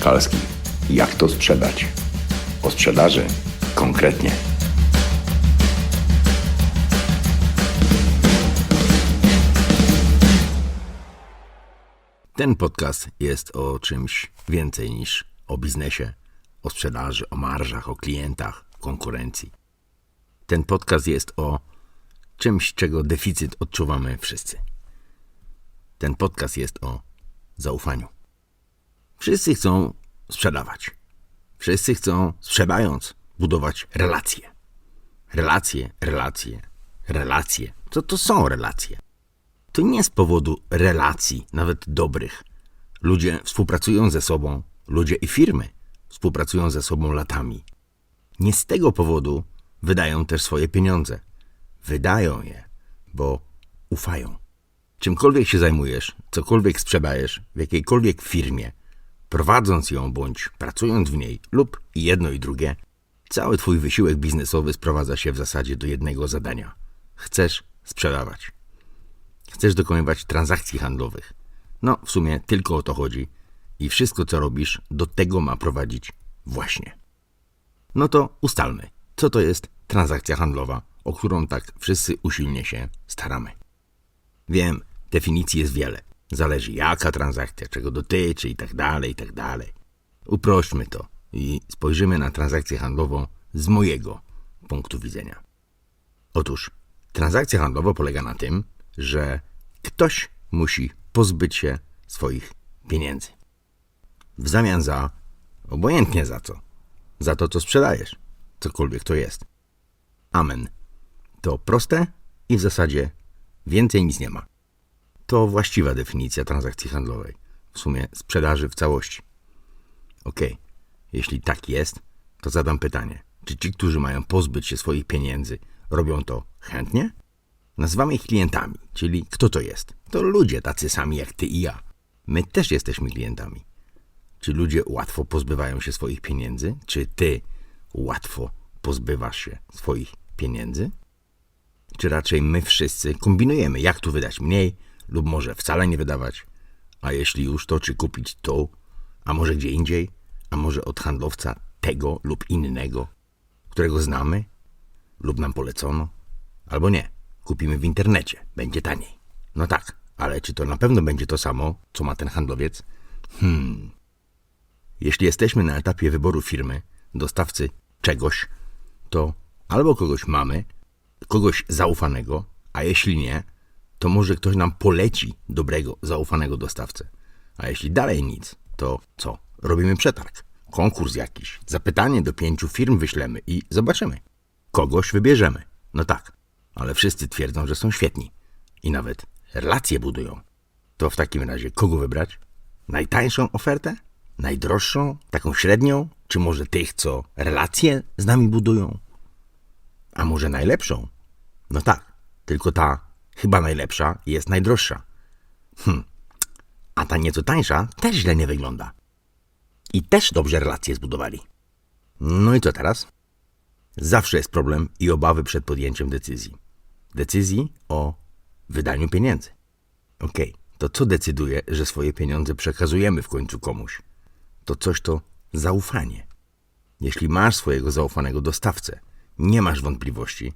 Kalski. Jak to sprzedać? O sprzedaży konkretnie. Ten podcast jest o czymś więcej niż o biznesie, o sprzedaży, o marżach, o klientach, konkurencji. Ten podcast jest o czymś, czego deficyt odczuwamy wszyscy. Ten podcast jest o zaufaniu. Wszyscy chcą sprzedawać. Wszyscy chcą, sprzedając, budować relacje. Relacje, relacje, relacje. Co to są relacje? To nie z powodu relacji, nawet dobrych. Ludzie współpracują ze sobą, ludzie i firmy współpracują ze sobą latami. Nie z tego powodu wydają też swoje pieniądze. Wydają je, bo ufają. Czymkolwiek się zajmujesz, cokolwiek sprzedajesz w jakiejkolwiek firmie, prowadząc ją bądź pracując w niej, lub jedno i drugie, cały twój wysiłek biznesowy sprowadza się w zasadzie do jednego zadania. Chcesz sprzedawać. Chcesz dokonywać transakcji handlowych. No, w sumie tylko o to chodzi. I wszystko, co robisz, do tego ma prowadzić właśnie. No to ustalmy, co to jest transakcja handlowa, o którą tak wszyscy usilnie się staramy. Wiem, definicji jest wiele. Zależy jaka transakcja, czego dotyczy i tak dalej, i tak dalej. Uprośćmy to i spojrzymy na transakcję handlową z mojego punktu widzenia. Otóż transakcja handlowa polega na tym, że ktoś musi pozbyć się swoich pieniędzy. W zamian za, obojętnie za co, za to, co sprzedajesz, cokolwiek to jest. Amen. To proste i w zasadzie więcej nic nie ma. To właściwa definicja transakcji handlowej, w sumie sprzedaży w całości. Ok, jeśli tak jest, to zadam pytanie: czy ci, którzy mają pozbyć się swoich pieniędzy, robią to chętnie? Nazywamy ich klientami, czyli kto to jest? To ludzie tacy sami jak ty i ja. My też jesteśmy klientami. Czy ludzie łatwo pozbywają się swoich pieniędzy? Czy ty łatwo pozbywasz się swoich pieniędzy? Czy raczej my wszyscy kombinujemy, jak tu wydać mniej, lub może wcale nie wydawać? A jeśli już, to czy kupić to, a może gdzie indziej, a może od handlowca tego lub innego, którego znamy lub nam polecono? Albo nie, kupimy w internecie, będzie taniej. No tak, ale czy to na pewno będzie to samo, co ma ten handlowiec? Hmm. Jeśli jesteśmy na etapie wyboru firmy, dostawcy czegoś, to albo kogoś mamy, kogoś zaufanego, a jeśli nie, to może ktoś nam poleci dobrego, zaufanego dostawcę. A jeśli dalej nic, to co? Robimy przetarg, konkurs jakiś, zapytanie do pięciu firm wyślemy i zobaczymy. Kogoś wybierzemy. No tak, ale wszyscy twierdzą, że są świetni i nawet relacje budują. To w takim razie kogo wybrać? Najtańszą ofertę? Najdroższą? Taką średnią? Czy może tych, co relacje z nami budują? A może najlepszą? No tak, tylko ta chyba najlepsza jest najdroższa. Hm, a ta nieco tańsza też źle nie wygląda. I też dobrze relacje zbudowali. No i co teraz? Zawsze jest problem i obawy przed podjęciem decyzji. Decyzji o wydaniu pieniędzy. Okej, to co decyduje, że swoje pieniądze przekazujemy w końcu komuś? To coś to zaufanie. Jeśli masz swojego zaufanego dostawcę, nie masz wątpliwości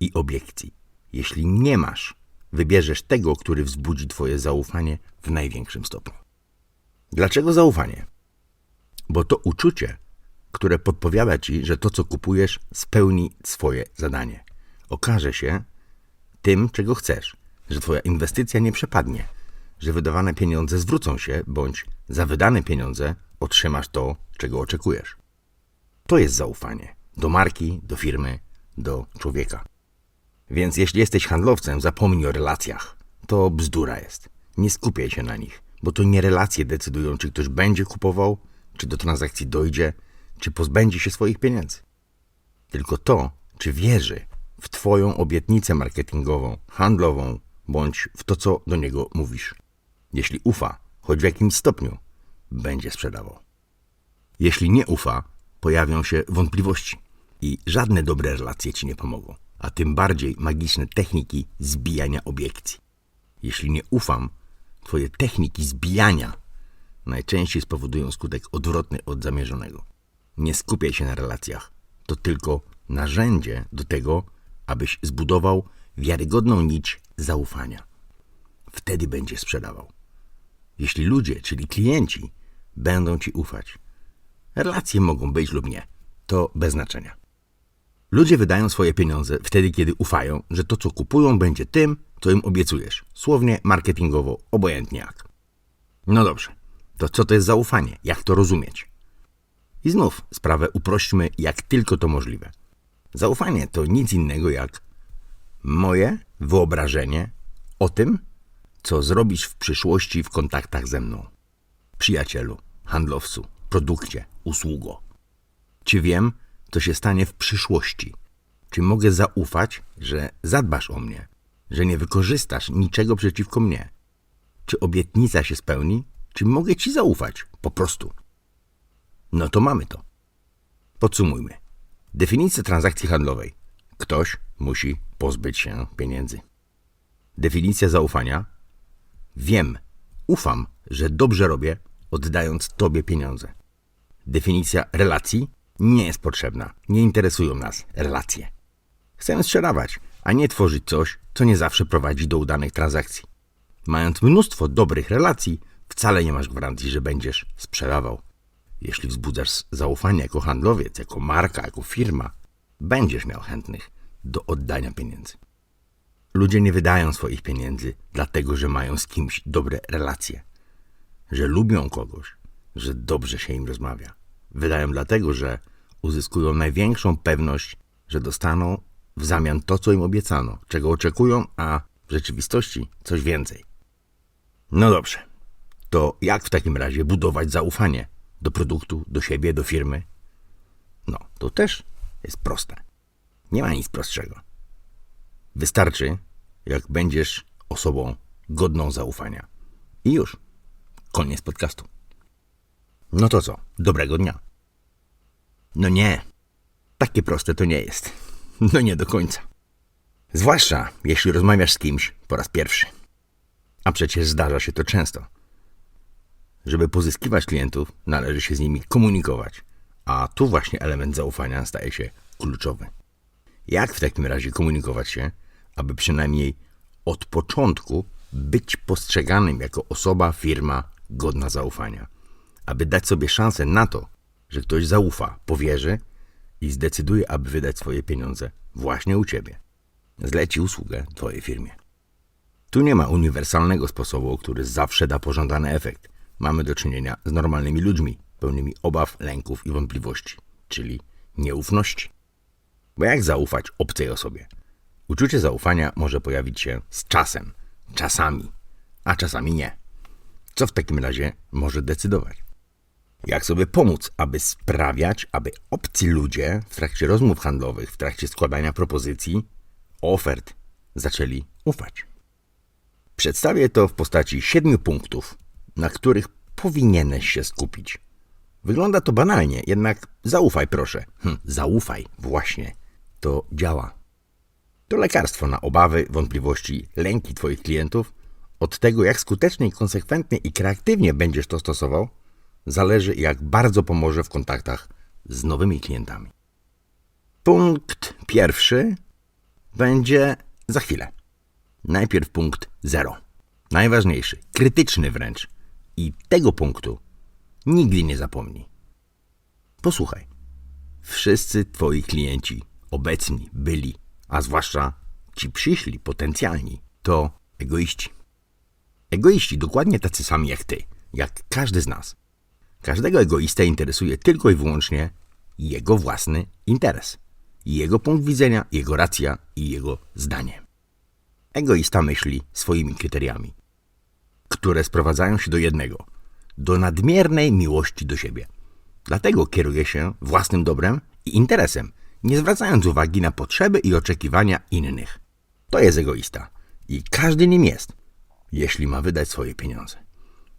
i obiekcji. Jeśli nie masz, wybierzesz tego, który wzbudzi twoje zaufanie w największym stopniu. Dlaczego zaufanie? Bo to uczucie, które podpowiada ci, że to, co kupujesz, spełni swoje zadanie. Okaże się tym, czego chcesz, że twoja inwestycja nie przepadnie, że wydawane pieniądze zwrócą się, bądź za wydane pieniądze otrzymasz to, czego oczekujesz. To jest zaufanie do marki, do firmy, do człowieka. Więc jeśli jesteś handlowcem, zapomnij o relacjach. To bzdura jest. Nie skupiaj się na nich, bo to nie relacje decydują, czy ktoś będzie kupował, czy do transakcji dojdzie, czy pozbędzie się swoich pieniędzy. Tylko to, czy wierzy w Twoją obietnicę marketingową, handlową, bądź w to, co do niego mówisz. Jeśli ufa, choć w jakimś stopniu, będzie sprzedawał. Jeśli nie ufa, pojawią się wątpliwości i żadne dobre relacje ci nie pomogą, a tym bardziej magiczne techniki zbijania obiekcji. Jeśli nie ufam, twoje techniki zbijania najczęściej spowodują skutek odwrotny od zamierzonego. Nie skupiaj się na relacjach. To tylko narzędzie do tego, abyś zbudował wiarygodną nić zaufania. Wtedy będziesz sprzedawał. Jeśli ludzie, czyli klienci, będą ci ufać. Relacje mogą być lub nie. To bez znaczenia. Ludzie wydają swoje pieniądze wtedy, kiedy ufają, że to, co kupują, będzie tym, co im obiecujesz. Słownie, marketingowo, obojętnie jak. No dobrze, to co to jest zaufanie? Jak to rozumieć? I znów sprawę uprośćmy, jak tylko to możliwe. Zaufanie to nic innego jak moje wyobrażenie o tym, co zrobisz w przyszłości w kontaktach ze mną. Przyjacielu, handlowcu, produkcie, usługo. Czy wiem, co się stanie w przyszłości? Czy mogę zaufać, że zadbasz o mnie, że nie wykorzystasz niczego przeciwko mnie? Czy obietnica się spełni? Czy mogę ci zaufać? Po prostu. No to mamy to. Podsumujmy. Definicja transakcji handlowej. Ktoś musi pozbyć się pieniędzy. Definicja zaufania. Wiem, ufam, że dobrze robię, oddając Tobie pieniądze. Definicja relacji nie jest potrzebna. Nie interesują nas relacje. Chcemy sprzedawać, a nie tworzyć coś, co nie zawsze prowadzi do udanych transakcji. Mając mnóstwo dobrych relacji, wcale nie masz gwarancji, że będziesz sprzedawał. Jeśli wzbudzasz zaufanie jako handlowiec, jako marka, jako firma, będziesz miał chętnych do oddania pieniędzy. Ludzie nie wydają swoich pieniędzy dlatego, że mają z kimś dobre relacje, że lubią kogoś, że dobrze się im rozmawia. Wydają dlatego, że uzyskują największą pewność, że dostaną w zamian to, co im obiecano, czego oczekują, a w rzeczywistości coś więcej. No dobrze, to jak w takim razie budować zaufanie do produktu, do siebie, do firmy? No, to też jest proste. Nie ma nic prostszego. Wystarczy, jak będziesz osobą godną zaufania. I już. Koniec podcastu. No to co? Dobrego dnia. No nie. Takie proste to nie jest. No nie do końca. Zwłaszcza jeśli rozmawiasz z kimś po raz pierwszy. A przecież zdarza się to często. Żeby pozyskiwać klientów, należy się z nimi komunikować. A tu właśnie element zaufania staje się kluczowy. Jak w takim razie komunikować się, aby przynajmniej od początku być postrzeganym jako osoba, firma godna zaufania? Aby dać sobie szansę na to, że ktoś zaufa, powierzy i zdecyduje, aby wydać swoje pieniądze właśnie u ciebie. Zleci usługę twojej firmie. Tu nie ma uniwersalnego sposobu, który zawsze da pożądany efekt. Mamy do czynienia z normalnymi ludźmi, pełnymi obaw, lęków i wątpliwości, czyli nieufności. Bo jak zaufać obcej osobie? Uczucie zaufania może pojawić się z czasem, czasami, a czasami nie. Co w takim razie może decydować? Jak sobie pomóc, aby sprawiać, aby obcy ludzie w trakcie rozmów handlowych, w trakcie składania propozycji, ofert, zaczęli ufać? Przedstawię to w postaci siedmiu punktów, na których powinieneś się skupić. Wygląda to banalnie, jednak zaufaj proszę. Hm, zaufaj, właśnie. To działa. To lekarstwo na obawy, wątpliwości, lęki Twoich klientów. Od tego, jak skutecznie, konsekwentnie i kreatywnie będziesz to stosował, zależy, jak bardzo pomoże w kontaktach z nowymi klientami. Punkt pierwszy będzie za chwilę. Najpierw punkt zero. Najważniejszy, krytyczny wręcz. I tego punktu nigdy nie zapomnij. Posłuchaj. Wszyscy twoi klienci, obecni, byli, a zwłaszcza ci przyszli, potencjalni, to egoiści. Egoiści, dokładnie tacy sami jak ty, jak każdy z nas. Każdego egoistę interesuje tylko i wyłącznie jego własny interes, jego punkt widzenia, jego racja i jego zdanie. Egoista myśli swoimi kryteriami, które sprowadzają się do jednego do nadmiernej miłości do siebie. Dlatego kieruje się własnym dobrem i interesem, nie zwracając uwagi na potrzeby i oczekiwania innych. To jest egoista i każdy nim jest, jeśli ma wydać swoje pieniądze,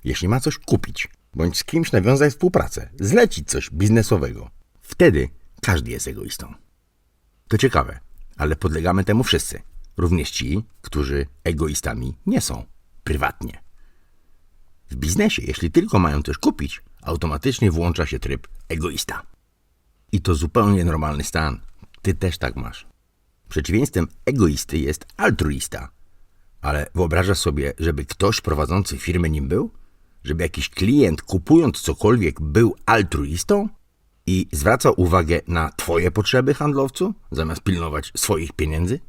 jeśli ma coś kupić, bądź z kimś nawiązać współpracę, zlecić coś biznesowego. Wtedy każdy jest egoistą. To ciekawe, ale podlegamy temu wszyscy, również ci, którzy egoistami nie są prywatnie. W biznesie, jeśli tylko mają coś kupić, automatycznie włącza się tryb egoista. I to zupełnie normalny stan. Ty też tak masz. Przeciwieństwem egoisty jest altruista. Ale wyobrażasz sobie, żeby ktoś prowadzący firmę nim był? Żeby jakiś klient kupując cokolwiek był altruistą? I zwracał uwagę na Twoje potrzeby, handlowcu, zamiast pilnować swoich pieniędzy?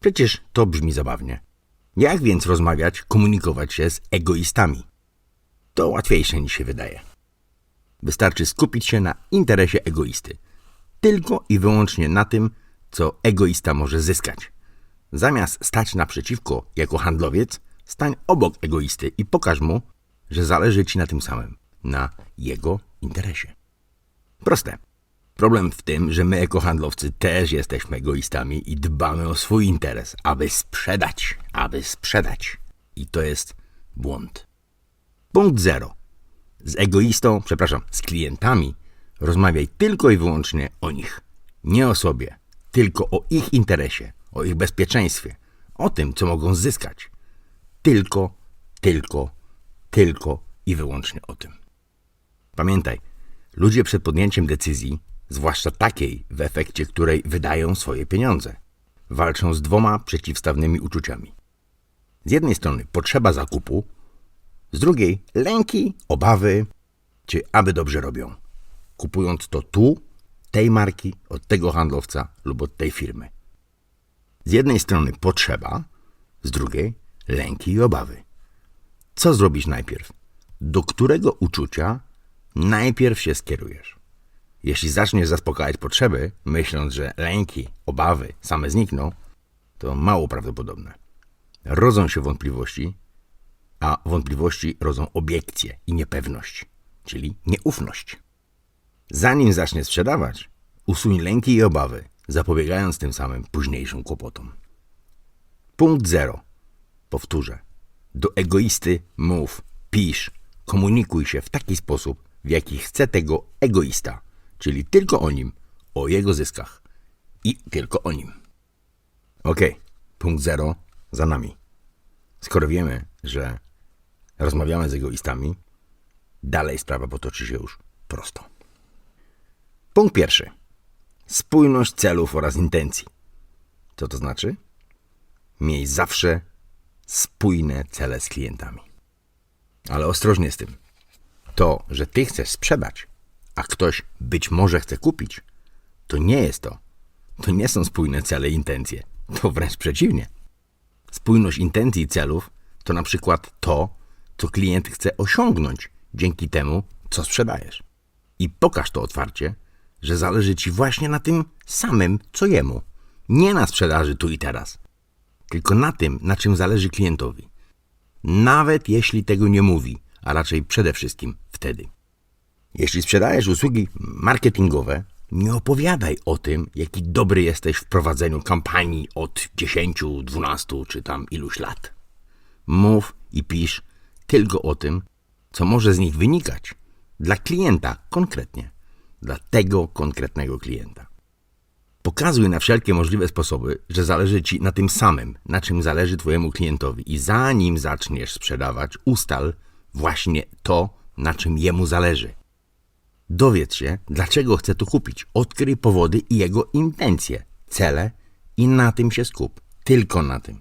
Przecież to brzmi zabawnie. Jak więc rozmawiać, komunikować się z egoistami? To łatwiejsze niż się wydaje. Wystarczy skupić się na interesie egoisty. Tylko i wyłącznie na tym, co egoista może zyskać. Zamiast stać naprzeciwko jako handlowiec, stań obok egoisty i pokaż mu, że zależy ci na tym samym, na jego interesie. Proste. Problem w tym, że my jako handlowcy też jesteśmy egoistami i dbamy o swój interes, aby sprzedać, aby sprzedać. I to jest błąd. Punkt zero. Z egoistą, przepraszam, z klientami rozmawiaj tylko i wyłącznie o nich. Nie o sobie, tylko o ich interesie, o ich bezpieczeństwie, o tym, co mogą zyskać. Tylko, tylko, tylko i wyłącznie o tym. Pamiętaj, ludzie przed podjęciem decyzji, zwłaszcza takiej, w efekcie której wydają swoje pieniądze, walczą z dwoma przeciwstawnymi uczuciami. Z jednej strony potrzeba zakupu, z drugiej lęki, obawy, czy aby dobrze robią, kupując to tu, tej marki, od tego handlowca lub od tej firmy. Z jednej strony potrzeba, z drugiej lęki i obawy. Co zrobisz najpierw? Do którego uczucia najpierw się skierujesz? Jeśli zaczniesz zaspokajać potrzeby, myśląc, że lęki, obawy same znikną, to mało prawdopodobne. Rodzą się wątpliwości, a wątpliwości rodzą obiekcje i niepewność, czyli nieufność. Zanim zaczniesz sprzedawać, usuń lęki i obawy, zapobiegając tym samym późniejszym kłopotom. Punkt zero. Powtórzę. Do egoisty mów, pisz, komunikuj się w taki sposób, w jaki chce tego egoista, czyli tylko o nim, o jego zyskach i tylko o nim. Ok, punkt zero za nami. Skoro wiemy, że rozmawiamy z egoistami, dalej sprawa potoczy się już prosto. Punkt pierwszy. Spójność celów oraz intencji. Co to znaczy? Miej zawsze spójne cele z klientami. Ale ostrożnie z tym. To, że ty chcesz sprzedać, a ktoś być może chce kupić, to nie jest to. To nie są spójne cele i intencje. To wręcz przeciwnie. Spójność intencji i celów to na przykład to, co klient chce osiągnąć dzięki temu, co sprzedajesz. I pokaż to otwarcie, że zależy ci właśnie na tym samym, co jemu. Nie na sprzedaży tu i teraz, tylko na tym, na czym zależy klientowi. Nawet jeśli tego nie mówi, a raczej przede wszystkim wtedy. Jeśli sprzedajesz usługi marketingowe, nie opowiadaj o tym, jaki dobry jesteś w prowadzeniu kampanii od 10, 12 czy tam iluś lat. Mów i pisz tylko o tym, co może z nich wynikać dla klienta konkretnie, dla tego konkretnego klienta. Pokazuj na wszelkie możliwe sposoby, że zależy Ci na tym samym, na czym zależy Twojemu klientowi, i zanim zaczniesz sprzedawać, ustal właśnie to, na czym jemu zależy. Dowiedz się, dlaczego chce to kupić, odkryj powody i jego intencje, cele i na tym się skup. Tylko na tym.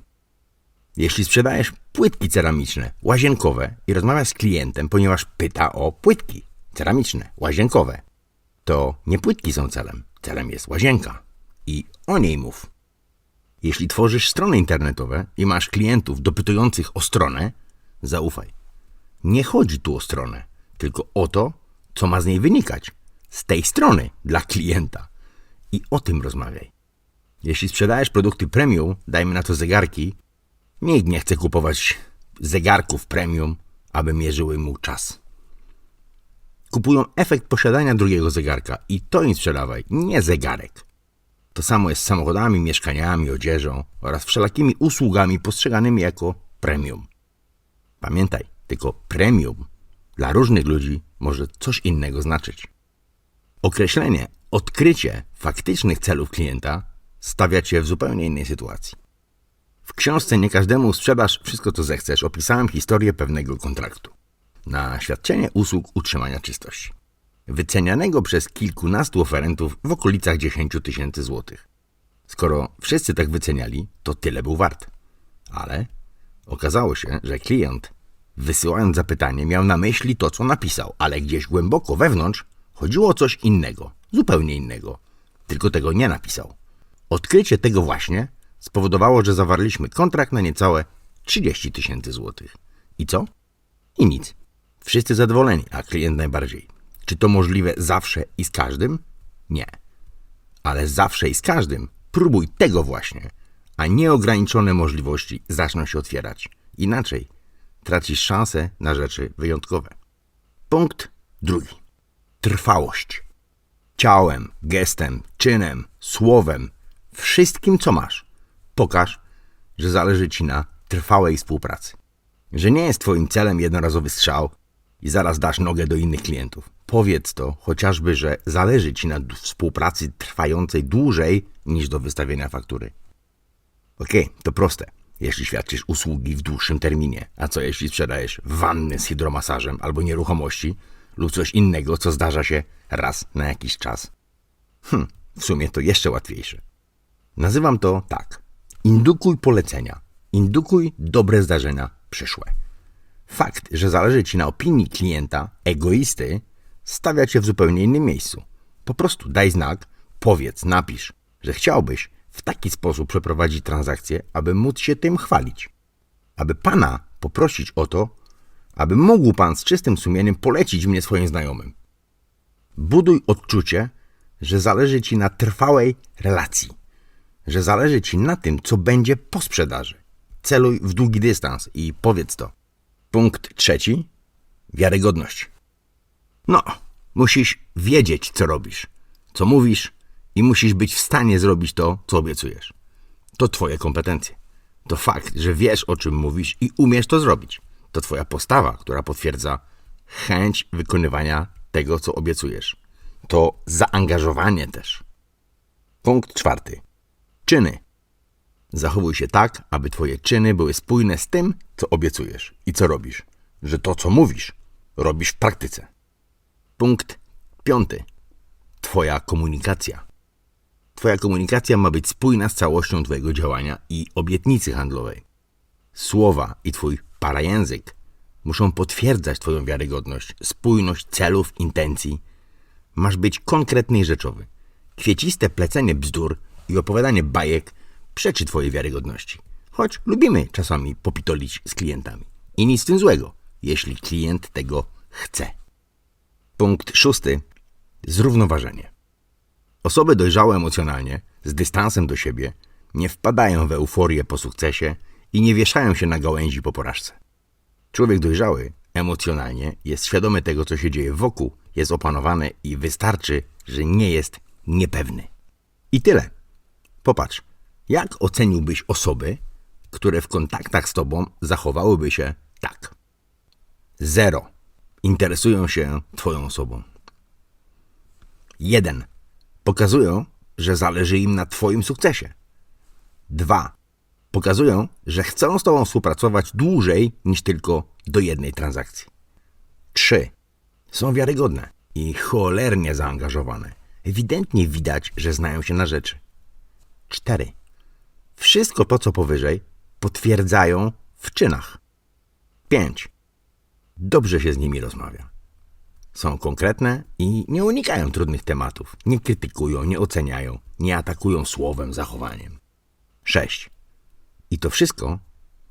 Jeśli sprzedajesz płytki ceramiczne, łazienkowe i rozmawiasz z klientem, ponieważ pyta o płytki ceramiczne, łazienkowe, to nie płytki są celem. Celem jest łazienka. I o niej mów. Jeśli tworzysz strony internetowe i masz klientów dopytujących o stronę, zaufaj. Nie chodzi tu o stronę, tylko o to, co ma z niej wynikać. Z tej strony dla klienta. I o tym rozmawiaj. Jeśli sprzedajesz produkty premium, dajmy na to zegarki, nikt nie chce kupować zegarków premium, aby mierzyły mu czas. Kupują efekt posiadania drugiego zegarka i to im sprzedawaj, nie zegarek. To samo jest z samochodami, mieszkaniami, odzieżą oraz wszelakimi usługami postrzeganymi jako premium. Pamiętaj, tylko premium dla różnych ludzi może coś innego znaczyć. Określenie, odkrycie faktycznych celów klienta stawia cię w zupełnie innej sytuacji. W książce Nie każdemu sprzedasz wszystko, co zechcesz, opisałem historię pewnego kontraktu. na świadczenie usług utrzymania czystości. Wycenianego przez kilkunastu oferentów w okolicach 10 tysięcy złotych. Skoro wszyscy tak wyceniali, to tyle był wart. Ale okazało się, że klient, wysyłając zapytanie, miał na myśli to, co napisał, ale gdzieś głęboko wewnątrz chodziło o coś innego, zupełnie innego. Tylko tego nie napisał. Odkrycie tego właśnie spowodowało, że zawarliśmy kontrakt na niecałe 30 tysięcy złotych. I co? I nic. Wszyscy zadowoleni, a klient najbardziej. Czy to możliwe zawsze i z każdym? Nie. Ale zawsze i z każdym próbuj tego właśnie, a nieograniczone możliwości zaczną się otwierać. Inaczej tracisz szansę na rzeczy wyjątkowe. Punkt drugi. Trwałość. Ciałem, gestem, czynem, słowem, wszystkim co masz. Pokaż, że zależy ci na trwałej współpracy. Że nie jest twoim celem jednorazowy strzał i zaraz dasz nogę do innych klientów. Powiedz to chociażby, że zależy ci na współpracy trwającej dłużej niż do wystawienia faktury. Okej, to proste. Jeśli świadczysz usługi w dłuższym terminie, a co jeśli sprzedajesz wanny z hydromasażem albo nieruchomości lub coś innego, co zdarza się raz na jakiś czas? Hm, w sumie to jeszcze łatwiejsze. Nazywam to tak. Indukuj polecenia. Indukuj dobre zdarzenia przyszłe. Fakt, że zależy ci na opinii klienta, egoisty, stawia cię w zupełnie innym miejscu. Po prostu daj znak, powiedz, napisz, że chciałbyś w taki sposób przeprowadzić transakcję, aby móc się tym chwalić. Aby pana poprosić o to, aby mógł pan z czystym sumieniem polecić mnie swoim znajomym. Buduj odczucie, że zależy ci na trwałej relacji, że zależy ci na tym, co będzie po sprzedaży. Celuj w długi dystans i powiedz to. Punkt trzeci. Wiarygodność. No, musisz wiedzieć, co robisz, co mówisz i musisz być w stanie zrobić to, co obiecujesz. To twoje kompetencje. To fakt, że wiesz, o czym mówisz i umiesz to zrobić. To twoja postawa, która potwierdza chęć wykonywania tego, co obiecujesz. To zaangażowanie też. Punkt czwarty. Czyny. Zachowuj się tak, aby twoje czyny były spójne z tym, co obiecujesz i co robisz. Że to, co mówisz, robisz w praktyce. Punkt piąty. Twoja komunikacja. Twoja komunikacja ma być spójna z całością Twojego działania i obietnicy handlowej. Słowa i Twój parajęzyk muszą potwierdzać Twoją wiarygodność, spójność celów, intencji. Masz być konkretny i rzeczowy. Kwieciste plecenie bzdur i opowiadanie bajek przeczy Twojej wiarygodności. Choć lubimy czasami popitolić z klientami. I nic w tym złego, jeśli klient tego chce. Punkt szósty. Zrównoważenie. Osoby dojrzałe emocjonalnie, z dystansem do siebie, nie wpadają w euforię po sukcesie i nie wieszają się na gałęzi po porażce. Człowiek dojrzały emocjonalnie jest świadomy tego, co się dzieje wokół, jest opanowany i wystarczy, że nie jest niepewny. I tyle. Popatrz, jak oceniłbyś osoby, które w kontaktach z tobą zachowałyby się tak? Zero. Interesują się twoją osobą. Jeden. Pokazują, że zależy im na twoim sukcesie. Dwa. Pokazują, że chcą z tobą współpracować dłużej niż tylko do jednej transakcji. Trzy. Są wiarygodne i cholernie zaangażowane. Ewidentnie widać, że znają się na rzeczy. Cztery. Wszystko to, co powyżej, potwierdzają w czynach. 5. Dobrze się z nimi rozmawia. Są konkretne i nie unikają trudnych tematów. Nie krytykują, nie oceniają, nie atakują słowem, zachowaniem. 6. I to wszystko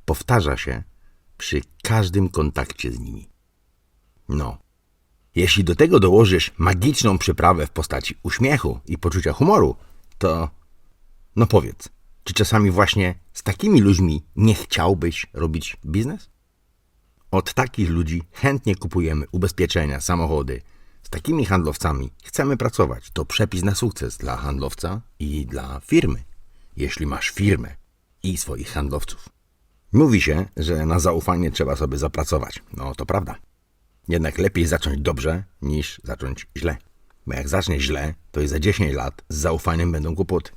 powtarza się przy każdym kontakcie z nimi. No. Jeśli do tego dołożysz magiczną przyprawę w postaci uśmiechu i poczucia humoru, to no powiedz, czy czasami właśnie z takimi ludźmi nie chciałbyś robić biznes? Od takich ludzi chętnie kupujemy ubezpieczenia, samochody. Z takimi handlowcami chcemy pracować. To przepis na sukces dla handlowca i dla firmy, jeśli masz firmę i swoich handlowców. Mówi się, że na zaufanie trzeba sobie zapracować. No to prawda. Jednak lepiej zacząć dobrze niż zacząć źle. Bo jak zaczniesz źle, to i za 10 lat z zaufaniem będą kłopoty.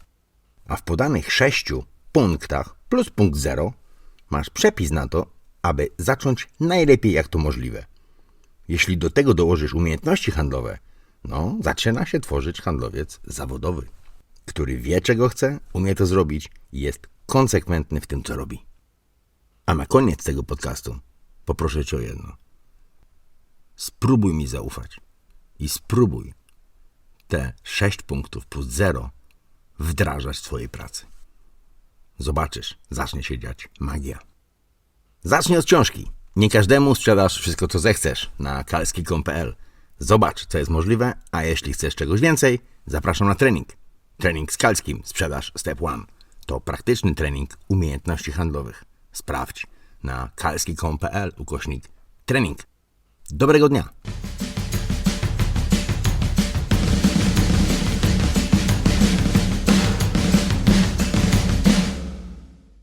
A w podanych sześciu punktach plus punkt zero masz przepis na to, aby zacząć najlepiej jak to możliwe. Jeśli do tego dołożysz umiejętności handlowe, no, zaczyna się tworzyć handlowiec zawodowy, który wie, czego chce, umie to zrobić i jest konsekwentny w tym, co robi. A na koniec tego podcastu poproszę Cię o jedno. Spróbuj mi zaufać i spróbuj te 6 punktów plus 0 wdrażać w swojej pracy. Zobaczysz, zacznie się dziać magia. Zacznij od książki. Nie każdemu sprzedasz wszystko, co zechcesz na kalski.pl. Zobacz, co jest możliwe, a jeśli chcesz czegoś więcej, zapraszam na trening. Trening z Kalskim, sprzedaż Step 1. To praktyczny trening umiejętności handlowych. Sprawdź na kalski.pl ukośnik trening. Dobrego dnia!